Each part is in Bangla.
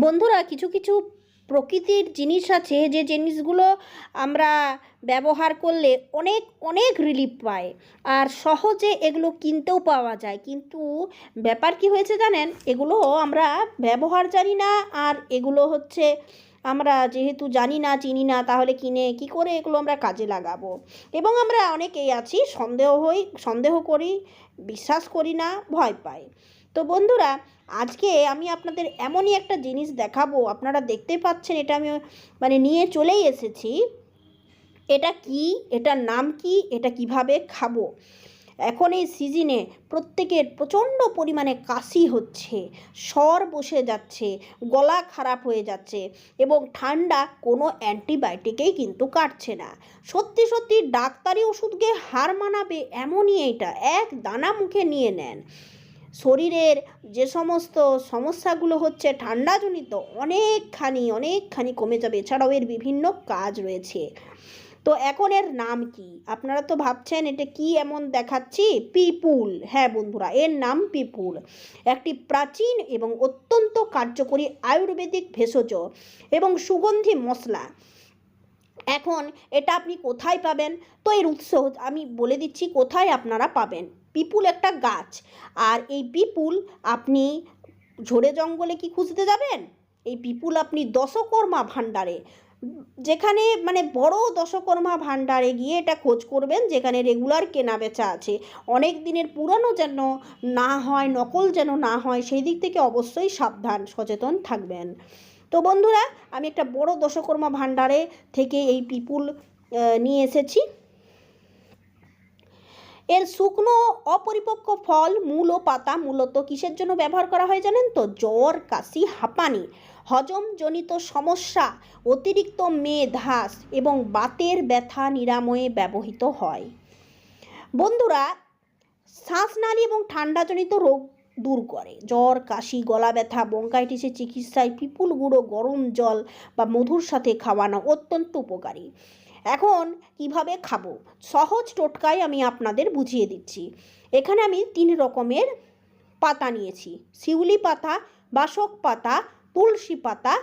বন্ধুরা, কিছু কিছু প্রকৃতির জিনিস আছে যে জিনিসগুলো আমরা ব্যবহার করলে অনেক অনেক রিলিফ পায়। আর সহজে এগুলো কিনতেও পাওয়া যায়। কিন্তু ব্যাপার কি হয়েছে জানেন? এগুলো আমরা ব্যবহার জানি না আর এগুলো হচ্ছে আমরা যেহেতু জানি না, চিনি না, তাহলে কিনে কি করে এগুলো আমরা কাজে লাগাবো? এবং আমরা অনেকেই আছি, সন্দেহ হই, সন্দেহ করি, বিশ্বাস করি না, ভয় পাই। তো বন্ধুরা, আজকে আমি আপনাদের এমনই একটা জিনিস দেখাবো। আপনারা দেখতে পাচ্ছেন এটা আমি মানে নিয়ে চলেই এসেছি। এটা কি? এটার নাম কি? এটা কীভাবে খাব? এখন এই সিজনে প্রত্যেকের প্রচণ্ড পরিমাণে কাশি হচ্ছে, স্বর বসে যাচ্ছে, গলা খারাপ হয়ে যাচ্ছে এবং ঠান্ডা কোনো অ্যান্টিবায়োটিকেই কিন্তু কাটছে না। সত্যি সত্যি ডাক্তারি ওষুধকে হার মানাবে এমনই এটা এক দানা মুখে নিয়ে নেন। শরীরের যে সমস্ত সমস্যাগুলো হচ্ছে ঠান্ডাজনিত, অনেকখানি অনেকখানি কমে যাবে। এছাড়াও এর বিভিন্ন কাজ রয়েছে। তো এখন এর নাম কি? আপনারা তো ভাবছেন এটা কি এমন দেখাচ্ছি? পিপুল। হ্যাঁ বন্ধুরা, এর নাম পিপুল। একটি প্রাচীন এবং অত্যন্ত কার্যকরী আয়ুর্বেদিক ভেষজ এবং সুগন্ধি মশলা। এখন এটা আপনি কোথায় পাবেন? তো এর উৎস আমি বলে দিচ্ছি কোথায় আপনারা পাবেন। পিপুল একটা গাছ। আর এই পিপুল আপনি ঝোড়ে জঙ্গলে কি খুঁজতে যাবেন? এই পিপুল আপনি দশকর্মা ভাণ্ডারে। যেখানে মানে বড় দশকর্মা ভাণ্ডারে গিয়ে এটা খোঁজ করবেন, যেখানে রেগুলার কেনা বেচা আছে। অনেক দিনের পুরনো যেন না হয়, নকল যেন না হয়, সেই দিক থেকে অবশ্যই সাবধান, সচেতন থাকবেন। তো বন্ধুরা, আমি একটা বড় দশকর্মা ভাণ্ডারে থেকে এই পিপুল নিয়ে এসেছি। এর শুকনো অপরিপক্ক ফল, মূল ও পাতা মূলত কিসের জন্য ব্যবহার করা হয় জানেন তো? জ্বর, কাশি, হাঁপানি, হজমজনিত সমস্যা, অতিরিক্ত মেধাস এবং বাতের ব্যথা নিরাময়ে ব্যবহৃত হয়। বন্ধুরা শ্বাসনালী এবং ঠান্ডাজনিত রোগ দূর করে। জ্বর, কাশি, গলা ব্যথা বঙ্কাইটিসের চিকিৎসায় পিপুল গুঁড়ো গরম জল বা মধুর সাথে খাওয়ানো অত্যন্ত উপকারী। এখন কীভাবে খাব? সহজ টোটকায় আমি আপনাদের বুঝিয়ে দিচ্ছি। এখানে আমি তিন রকমের পাতা নিয়েছি। শিউলি পাতা, বাসক পাতা, তুলসী পাতা,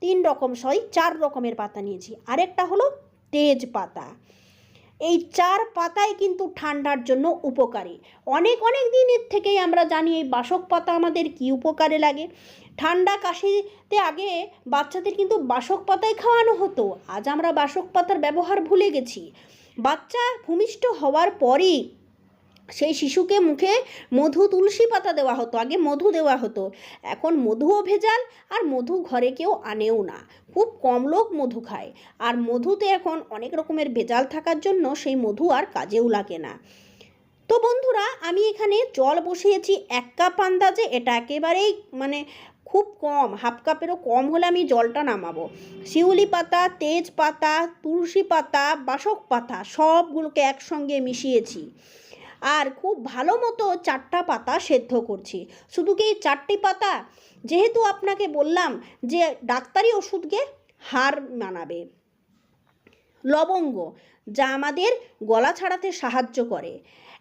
তিন রকম সই চার রকমের পাতা নিয়েছি। আরেকটা হলো তেজ পাতা। এই চার পাতাই কিন্তু ঠান্ডার জন্য উপকারী। অনেক অনেক দিনের থেকেই আমরা জানি এই বাসক পাতা আমাদের কি উপকারে লাগে। ঠান্ডা কাশিতে আগে বাচ্চাদের কিন্তু বাসক পাতাই খাওয়ানো হতো। আজ আমরা বাসক পাতার ব্যবহার ভুলে গেছি। বাচ্চা ভূমিষ্ঠ হওয়ার পরই সেই শিশুকে মুখে মধু, তুলসী পাতা দেওয়া হতো, আগে মধু দেওয়া হতো। এখন মধুও ভেজাল আর মধু ঘরে কেউ আনেও না। খুব কম লোক মধু খায়। আর মধুতে এখন অনেক রকমের ভেজাল থাকার জন্য সেই মধু আর কাজেও লাগে না। তো বন্ধুরা, আমি এখানে জল বসিয়েছি এক কাপ আন্দাজে। এটা একেবারেই মানে খুব কম, হাফ কাপেরও কম হলে আমি জলটা নামাবো। শিউলি পাতা, তেজ পাতা, তুলসী পাতা, বাসক পাতা সবগুলোকে একসঙ্গে মিশিয়েছি। আর খুব ভালো মতো চারটা পাতা সেদ্ধ করছি। শুধু কি চারটি পাতা? যেহেতু আপনাকে বললাম যে ডাক্তারি ওষুধকে হার মানাবে। লবঙ্গ, যা আমাদের গলা ছাড়াতে সাহায্য করে।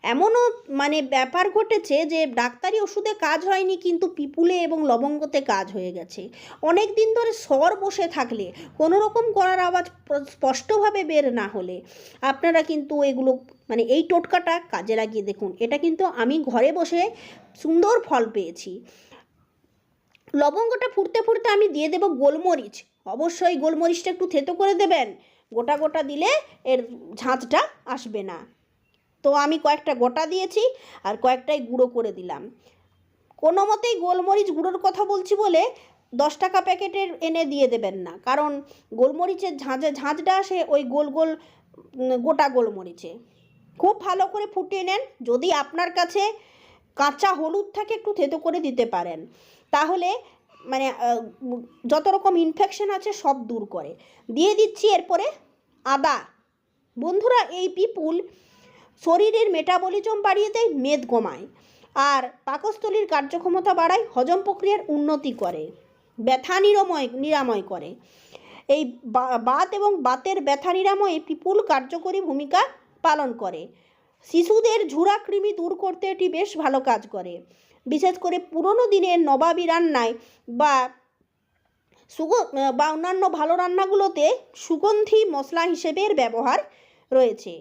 এমনও মানে ব্যাপার ঘটেছে যে ডাক্তারি ওষুধে কাজ হয়নি, কিন্তু পিপুলে এবং লবঙ্গতে কাজ হয়ে গেছে। অনেক দিন ধরে স্বর বসে থাকলে, কোনো রকম করার আওয়াজ স্পষ্টভাবে বের না হলে। আপনারা কিন্তু এগুলো মানে এই টোটকাটা কাজে লাগিয়ে দেখুন। এটা কিন্তু আমি ঘরে বসে সুন্দর ফল পেয়েছি। লবঙ্গটা ফুটতে ফুটতে আমি দিয়ে দেবো গোলমরিচ। অবশ্যই গোলমরিচটা একটু থেতো করে দেবেন। গোটা গোটা দিলে এর ঝাঁঝটা আসবে না। তো আমি কয়েকটা গোটা দিয়েছি আর কয়েকটাই গুঁড়ো করে দিলাম। কোনো মতেই গোলমরিচ গুঁড়োর কথা বলছি বলে দশ টাকা প্যাকেটের এনে দিয়ে দেবেন না। কারণ গোলমরিচের ঝাঁঝে ঝাঁঝটা আসে ওই গোল গোল গোটা গোলমরিচে। খুব ভালো করে ফুটিয়ে নেন। যদি আপনার কাছে কাঁচা হলুদ থাকে একটু থেতো করে দিতে পারেন। তাহলে মানে যত রকম ইনফেকশন আছে সব দূর করে। দিয়ে দিচ্ছি এরপরে আদা। বন্ধুরা, এই পিপুল শরীরের মেটাবলিজম বাড়িয়ে দেয় মেদ কমায় আর পাকস্থলীর কার্যক্ষমতা বাড়ায় হজম প্রক্রিয়ার উন্নতি করে, ব্যথা নিরাময় নিরাময় করে। এই বাত এবং বাতের ব্যথা নিরাময়ে পিপুল কার্যকরী ভূমিকা পালন করে। শিশুদের ঝুরা কৃমি দূর করতে এটি বেশ ভালো কাজ করে। বিশেষ করে পুরনো দিনের নবাবী রান্নায় বা বা অন্যান্য ভালো রান্নাগুলোতে সুগন্ধি মশলা হিসেবে এর ব্যবহার রয়েছে।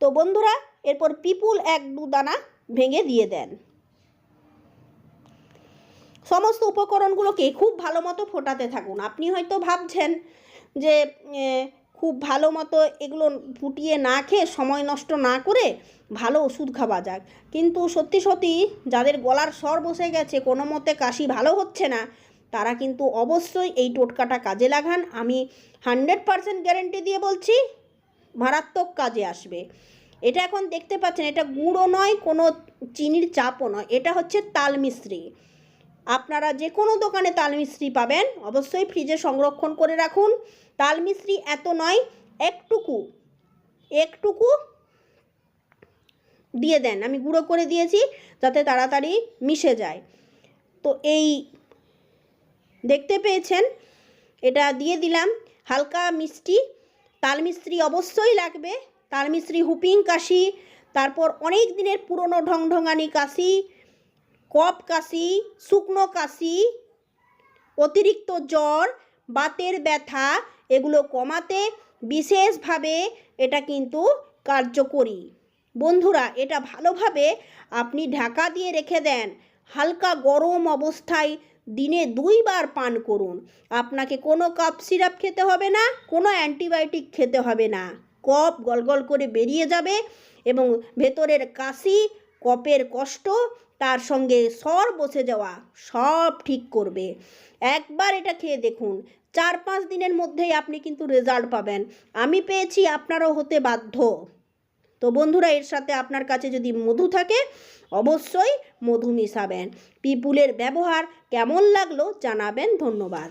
তো বন্ধুরা, এরপর পিপুল এক দু দানা ভেঙে দিয়ে দেন। সমস্ত উপকরণগুলোকে খুব ভালো মতো ফোটাতে থাকুন। আপনি হয়তো ভাবছেন যে খুব ভালো মতো এগুলো ফুটিয়ে না খেয়ে সময় নষ্ট না করে ভালো ওষুধ খাওয়া যাক। কিন্তু সত্যি সত্যি যাদের গলার স্বর বসে গেছে, কোনো মতে কাশি ভালো হচ্ছে না, তারা কিন্তু অবশ্যই এই টোটকাটা কাজে লাগান। আমি হান্ড্রেড পারসেন্ট গ্যারেন্টি দিয়ে বলছি মারাত্মক কাজে আসবে। এটা এখন দেখতে পাচ্ছেন, এটা গুঁড়ো নয়, কোনো চিনির চাপও নয়। এটা হচ্ছে তাল মিশ্রি। আপনারা যে কোনো দোকানে তাল মিশ্রি পাবেন, অবশ্যই ফ্রিজে সংরক্ষণ করে রাখুন। তাল মিশ্রি এত নয়, একটুকু একটুকু দিয়ে দেন। আমি গুঁড়ো করে দিয়েছি, যাতে তাড়াতাড়ি মিশে যায়। তো এই দেখতে পেয়েছেন, এটা দিয়ে দিলাম, হালকা মিষ্টি তাল মিস্ত্রি অবশ্যই লাগবে। তাল মিস্ত্রি হুপিং কাশি, তারপর অনেক দিনের পুরনো ঢংঢঙানি কাশি কপ কাশি, শুকনো কাশি, অতিরিক্ত জ্বর, বাতের ব্যথা, এগুলো কমাতে বিশেষভাবে এটা কিন্তু কার্যকরী। বন্ধুরা, এটা ভালোভাবে আপনি ঢাকা দিয়ে রেখে দেন। হালকা গরম অবস্থায় দিনে দুইবার পান করুন। আপনাকে কোনো কাপ সিরাপ খেতে হবে না, কোনো অ্যান্টিবায়োটিক খেতে হবে না। কপ গলগল করে বেরিয়ে যাবে এবং ভেতরের কাশি, কপের কষ্ট, তার সঙ্গে স্বর বসে যাওয়া সব ঠিক করবে। একবার এটা খেয়ে দেখুন। চার পাঁচ দিনের মধ্যেই আপনি কিন্তু রেজাল্ট পাবেন। আমি পেয়েছি, আপনারও হতে বাধ্য। তো বন্ধুরা, এর সাথে আপনার কাছে যদি মধু থাকে, অবশ্যই মধু মিশাবেন। পিপুলের ব্যবহার কেমন লাগল জানাবেন, ধন্যবাদ।